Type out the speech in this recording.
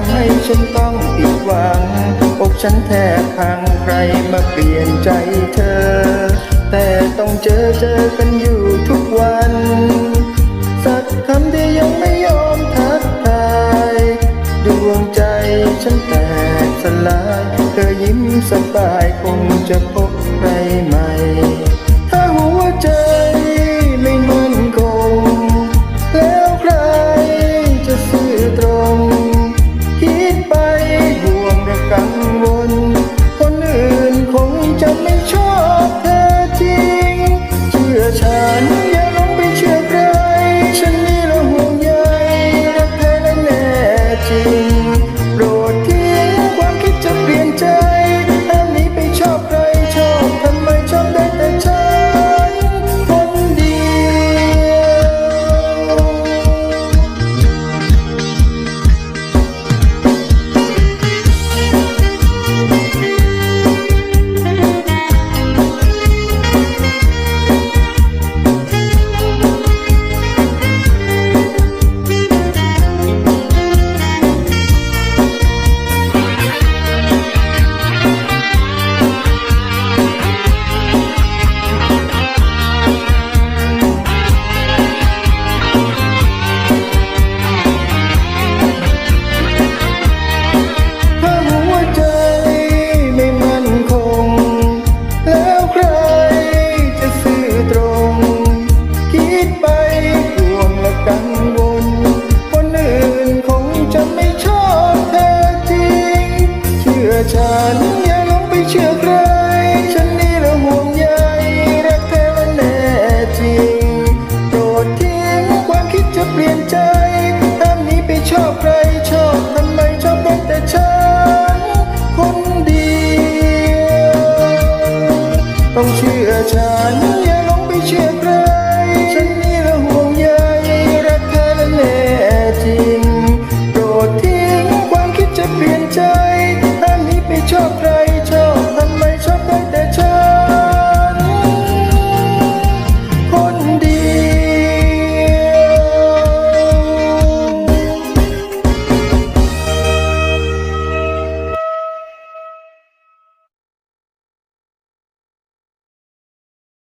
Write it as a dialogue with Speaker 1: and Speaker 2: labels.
Speaker 1: ทำให้ฉันต้องผิดหวัง อกฉันแทบพังใครมาเปลี่ยนใจเธอ แต่ต้องเจอเจอกันอยู่ทุกวัน สักคำที่ยังไม่ยอมทักทายดวงใจฉันแตกสลาย เธอยิ้มสบายคงจะพบใครใหม่ ฉัน